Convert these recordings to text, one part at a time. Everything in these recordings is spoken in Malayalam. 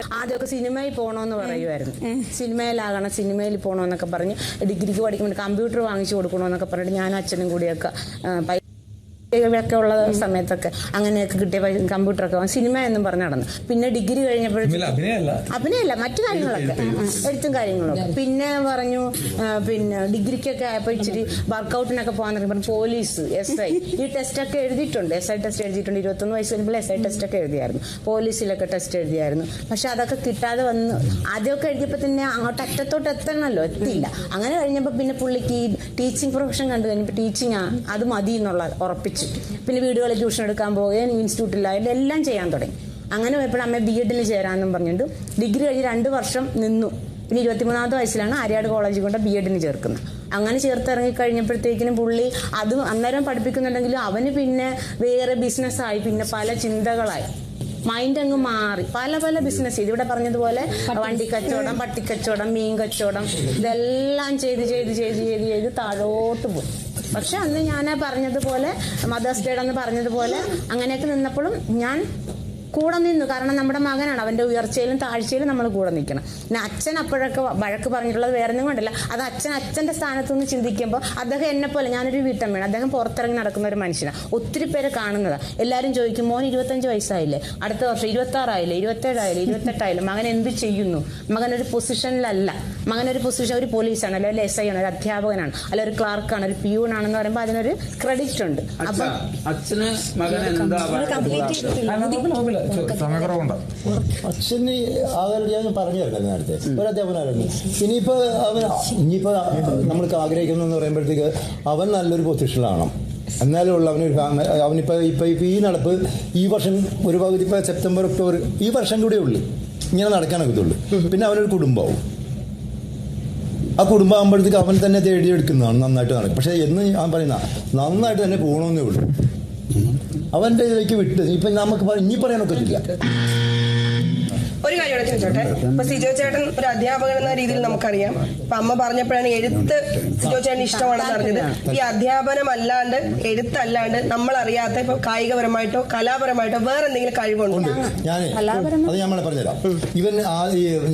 ആദ്യമൊക്കെ സിനിമയിൽ പോകണമെന്ന് പറയുമായിരുന്നു സിനിമയിലാകണം സിനിമയിൽ പോകണമെന്നൊക്കെ പറഞ്ഞ് ഡിഗ്രിക്ക് പഠിക്കുമ്പോൾ കമ്പ്യൂട്ടർ വാങ്ങിച്ചു കൊടുക്കണമെന്നൊക്കെ പറഞ്ഞിട്ട് ഞാൻ അച്ഛനും കൂടിയൊക്കെ ഒക്കെ ഉള്ള സമയത്തൊക്കെ അങ്ങനെയൊക്കെ കിട്ടിയ കമ്പ്യൂട്ടർ കമ്പ്യൂട്ടറൊക്കെ സിനിമ എന്നും പറഞ്ഞു നടന്നു. പിന്നെ ഡിഗ്രി കഴിഞ്ഞപ്പോഴത്തേക്കും അഭിനയല്ല. മറ്റു കാര്യങ്ങളൊക്കെ. എഴുത്തും കാര്യങ്ങളും. പിന്നെ പറഞ്ഞു പിന്നെ ഡിഗ്രിക്കൊക്കെ ആയപ്പോൾ ഇച്ചിരി വർക്കൗട്ടിനൊക്കെ പോകാൻ പറഞ്ഞു പോലീസ് എസ് ഐ. ഈ ടെസ്റ്റൊക്കെ എഴുതിയിട്ടുണ്ട്. എസ് ഐ ടെസ്റ്റ് എഴുതിയിട്ടുണ്ട്. ഇരുപത്തൊന്ന് വയസ്സ് വരുമ്പോൾ എസ് ഐ ടെസ്റ്റൊക്കെ എഴുതിയായിരുന്നു. പോലീസിലൊക്കെ ടെസ്റ്റ് എഴുതിയായിരുന്നു. പക്ഷെ അതൊക്കെ കിട്ടാതെ വന്ന് ആദ്യമൊക്കെ എഴുതിയപ്പോൾ തന്നെ അങ്ങോട്ട് അറ്റത്തോട്ട് എത്തണമല്ലോ എത്തിയില്ല. അങ്ങനെ കഴിഞ്ഞപ്പോൾ പിന്നെ പുള്ളിക്ക് ഈ ടീച്ചിങ് പ്രൊഫഷൻ കണ്ടു കഴിഞ്ഞപ്പോൾ ടീച്ചിങ് അത് മതി എന്നുള്ള ഉറപ്പിച്ചു. പിന്നെ വീടുകളിൽ ട്യൂഷൻ എടുക്കാൻ പോവുകയും ഇൻസ്റ്റിറ്റ്യൂട്ടിലായാലും എല്ലാം ചെയ്യാൻ തുടങ്ങി. അങ്ങനെ പോയപ്പോൾ അമ്മ ബി എഡിന് ചേരാമെന്നും പറഞ്ഞിട്ട് ഡിഗ്രി കഴിഞ്ഞ് രണ്ട് വർഷം നിന്നു. പിന്നെ ഇരുപത്തിമൂന്നാമത്തെ വയസ്സിലാണ് ആര്യാട് കോളേജിൽ കൊണ്ട് ബി എഡിന് ചേർക്കുന്നത്. അങ്ങനെ ചേർത്തിറങ്ങി കഴിഞ്ഞപ്പോഴത്തേക്കിനും പുള്ളി അത് അന്നേരം പഠിപ്പിക്കുന്നുണ്ടെങ്കിലും അവന് പിന്നെ വേറെ ബിസിനസ്സായി പിന്നെ പല ചിന്തകളായി. മൈൻഡ് അങ്ങ് മാറി. പല പല ബിസിനസ് ചെയ്തു. ഇവിടെ പറഞ്ഞതുപോലെ വണ്ടി കച്ചവടം പട്ടിക്കച്ചവടം മീൻ കച്ചവടം ഇതെല്ലാം ചെയ്ത് ചെയ്ത് ചെയ്ത് ചെയ്ത് ചെയ്ത് താഴോട്ട് പോയി. പക്ഷെ അന്ന് ഞാൻ പറഞ്ഞതുപോലെ മദേഴ്സ് ഡേയുടെ അന്ന് പറഞ്ഞതുപോലെ അങ്ങനെയൊക്കെ നിന്നപ്പോഴും ഞാൻ കൂടെ നിന്നു കാരണം നമ്മുടെ മകനാണ് അവന്റെ ഉയർച്ചയിലും താഴ്ചയിലും നമ്മൾ കൂടെ നിൽക്കണം. പിന്നെ അച്ഛൻ അപ്പോഴൊക്കെ വഴക്ക് പറഞ്ഞിട്ടുള്ളത് വേറെ ഒന്നും കൊണ്ടല്ല. അത് അച്ഛൻ അച്ഛന്റെ സ്ഥാനത്ത് നിന്ന് ചിന്തിക്കുമ്പോൾ അദ്ദേഹം എന്നെ പോലെ ഞാനൊരു വീട്ടമ്മയാണ് അദ്ദേഹം പുറത്തിറങ്ങി നടക്കുന്ന ഒരു മനുഷ്യനാണ് ഒത്തിരി പേര് കാണുന്നതാണ് എല്ലാവരും ചോദിക്കും മോൻ ഇരുപത്തഞ്ച് വയസ്സായില്ലേ? അടുത്ത വർഷം ഇരുപത്താറായില്ലേ? ഇരുപത്തേഴായില്ലേ? ഇരുപത്തെട്ടായില്ലേ? മകൻ എന്ത് ചെയ്യുന്നു? മകൻ ഒരു പൊസിഷനിലല്ല. മകൻ ഒരു പൊസിഷൻ ഒരു പോലീസാണ് അല്ലെങ്കിൽ എസ് ഐ ആണ് ഒരു അധ്യാപകനാണ് അല്ല ഒരു ക്ലാർക്കാണ് ഒരു പ്യൂണാണെന്ന് പറയുമ്പോൾ അതിനൊരു ക്രെഡിറ്റ് ഉണ്ട്. അപ്പൊ അച്ഛന് മകൻ എന്താ സമയക്കുറവുണ്ട് അച്ഛന് ആകാരം ഞാൻ പറഞ്ഞു തരുന്നത് നേരത്തെ. ഒരു അധ്യാപനായിരുന്നു ഇനിയിപ്പോ അവൻ ഇനിയിപ്പോ നമ്മൾക്ക് ആഗ്രഹിക്കുന്നു പറയുമ്പോഴത്തേക്ക് അവൻ നല്ലൊരു പൊസിഷനിലാണ് എന്നാലും ഉള്ള അവനൊരു അവനിപ്പോ ഇപ്പൊ ഇപ്പൊ ഈ നടപ്പ് ഈ വർഷം ഒരു പകുതി ഇപ്പൊ സെപ്റ്റംബർ ഒക്ടോബർ ഈ വർഷം കൂടെ ഉള്ളു. ഇങ്ങനെ നടക്കാനൊക്കെ ഉള്ളു പിന്നെ അവനൊരു കുടുംബമാവും. ആ കുടുംബം ആകുമ്പോഴത്തേക്ക് അവൻ തന്നെ തേടിയെടുക്കുന്നതാണ് നന്നായിട്ട് നടക്കും പക്ഷെ എന്ന് ഞാൻ പറയുന്ന നന്നായിട്ട് തന്നെ പോകണമെന്നേ ഉള്ളൂ. അവന്റെ ഇതിലേക്ക് വിട്ട് ഇപ്പൊ നമുക്ക് ഇനി പറയാനൊക്കെ ഇല്ല ഒരു കാര്യം കൂടെ ചോദിച്ചോട്ടെ? ഇപ്പൊ സിജോ ചേട്ടൻ ഒരു അധ്യാപകൻ എന്ന രീതിയിൽ നമുക്കറിയാം. ഇപ്പൊ അമ്മ പറഞ്ഞപ്പോഴാണ് എഴുത്ത് സിജോ ചേട്ടൻ ഇഷ്ടമാണെന്ന് അറിഞ്ഞത്. ഈ അധ്യാപനം അല്ലാണ്ട് എഴുത്തല്ലാണ്ട് നമ്മൾ അറിയാത്ത ഇപ്പൊ കായികപരമായിട്ടോ കലാപരമായിട്ടോ വേറെ എന്തെങ്കിലും കഴിവുണ്ടോ? ഉണ്ട്. ഞാൻ അത് ഞാൻ പറഞ്ഞുതരാം. ഇവൻ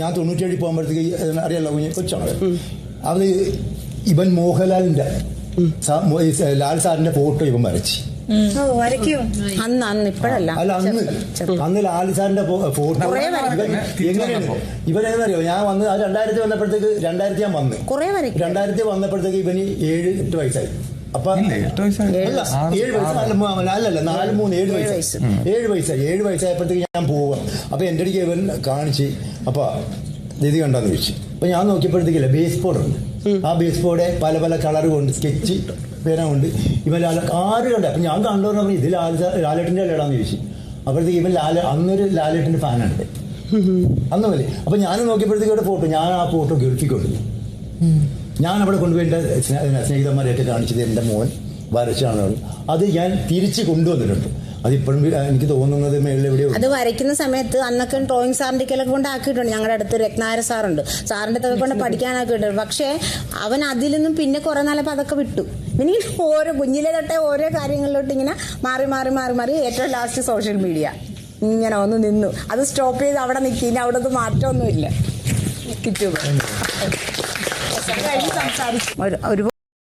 ഞാൻ തൊണ്ണൂറ്റേഴിൽ പോകുമ്പോഴത്തേക്ക് അറിയാലോ കുഞ്ഞ് കൊച്ചാണ്. അത് ഇവൻ മോഹൻലാലിന്റെ ലാൽ സാറിന്റെ ഫോട്ടോ ഇവൻ വരച്ച്. അന്ന് അന്ന് ഇപ്പോഴല്ല. അല്ല അന്ന്. അന്ന് ലാലിസാറിന്റെ ഫോട്ടോ. കുറേ വരയ്ക്കും. ഇവൻ എങ്ങനെയാണ്? ഇവൻ ഞാൻ വന്ന് അത് രണ്ടായിരത്തി വന്നപ്പോഴത്തേക്ക് രണ്ടായിരത്തി ഞാൻ വന്ന്. കുറെ വരെ രണ്ടായിരത്തി വന്നപ്പോഴത്തേക്ക് ഇവന് ഏഴ് എട്ട് വയസ്സായി. അപ്പൊ എട്ട് വയസ്സായി. അല്ല ഏഴ് വയസ്സ്. നാല് അല്ലല്ല നാല് മൂന്ന് ഏഴ് വയസ്സ്. ഏഴ് വയസ്സായി. ഏഴ് വയസ്സായപ്പോഴത്തേക്ക് ഞാൻ പോവാം. അപ്പൊ എന്റെ അടുക്ക് ഇവൻ കാണിച്ച് അപ്പൊ ഇത് കണ്ടാന്ന് ചോദിച്ചു. അപ്പൊ ഞാൻ നോക്കിയപ്പോഴത്തേക്കില്ല ബേസ് ബോർഡ് ഉണ്ട് ആ ബേസ് ബോർഡ് പല പല കളർ കൊണ്ട് സ്കെച്ച് കൊണ്ട് ഇവൻ ലാല ആര് കണ്ട? അപ്പം ഞാൻ കണ്ടു പറഞ്ഞു ഇത് ലാല ലാലേട്ടിന്റെ അല്ലേടാന്ന് ചോദിച്ചു. അപ്പോഴത്തേക്ക് ഇവൻ ലാല അന്നൊരു ലാലേട്ടിന്റെ ഫാനുണ്ട് അന്ന് മതി അപ്പം ഞാൻ നോക്കിയപ്പോഴത്തേക്ക് ഇവിടെ ഫോട്ടോ ഞാൻ ആ ഫോട്ടോ ഗൾഫിൽ കൊണ്ടുപോയി. ഞാൻ അവിടെ കൊണ്ടുപോയി എന്റെ സ്നേ- സ്നേഹിതന്മാരെയൊക്കെ കാണിച്ചത് എന്റെ മോൻ വരച്ചാണ് അത് ഞാൻ തിരിച്ച് കൊണ്ടുവന്നിട്ടുണ്ട്. അതിപ്പോഴും എനിക്ക് തോന്നുന്നത് മേളിൽ എവിടെയോ അത് വരയ്ക്കുന്ന സമയത്ത് അന്നൊക്കെ ഡ്രോയിങ് സാറിന്റെ ഒക്കെ കൊണ്ട് ആക്കിയിട്ടുണ്ട്. ഞങ്ങളുടെ അടുത്ത് രത്നാര സാറുണ്ട്. സാറിന്റെ തൊക്കെ കൊണ്ട് പഠിക്കാനാക്കിയിട്ടുണ്ട് പക്ഷേ അവൻ അതിൽ നിന്നും പിന്നെ കുറെ നാളപ്പോൾ അതൊക്കെ വിട്ടു. ഇനി ഓരോ കുഞ്ഞിലെ തൊട്ടേ ഓരോ കാര്യങ്ങളിലോട്ട് ഇങ്ങനെ മാറി മാറി മാറി മാറി ഏറ്റവും ലാസ്റ്റ് സോഷ്യൽ മീഡിയ ഇങ്ങനെ ഒന്ന് നിന്നു. അത് സ്റ്റോപ്പ് ചെയ്ത് അവിടെ നിൽക്കി ഇനി അവിടെ ഒന്നും മാറ്റമൊന്നുമില്ല കിറ്റു സംസാരിച്ചു ഒരു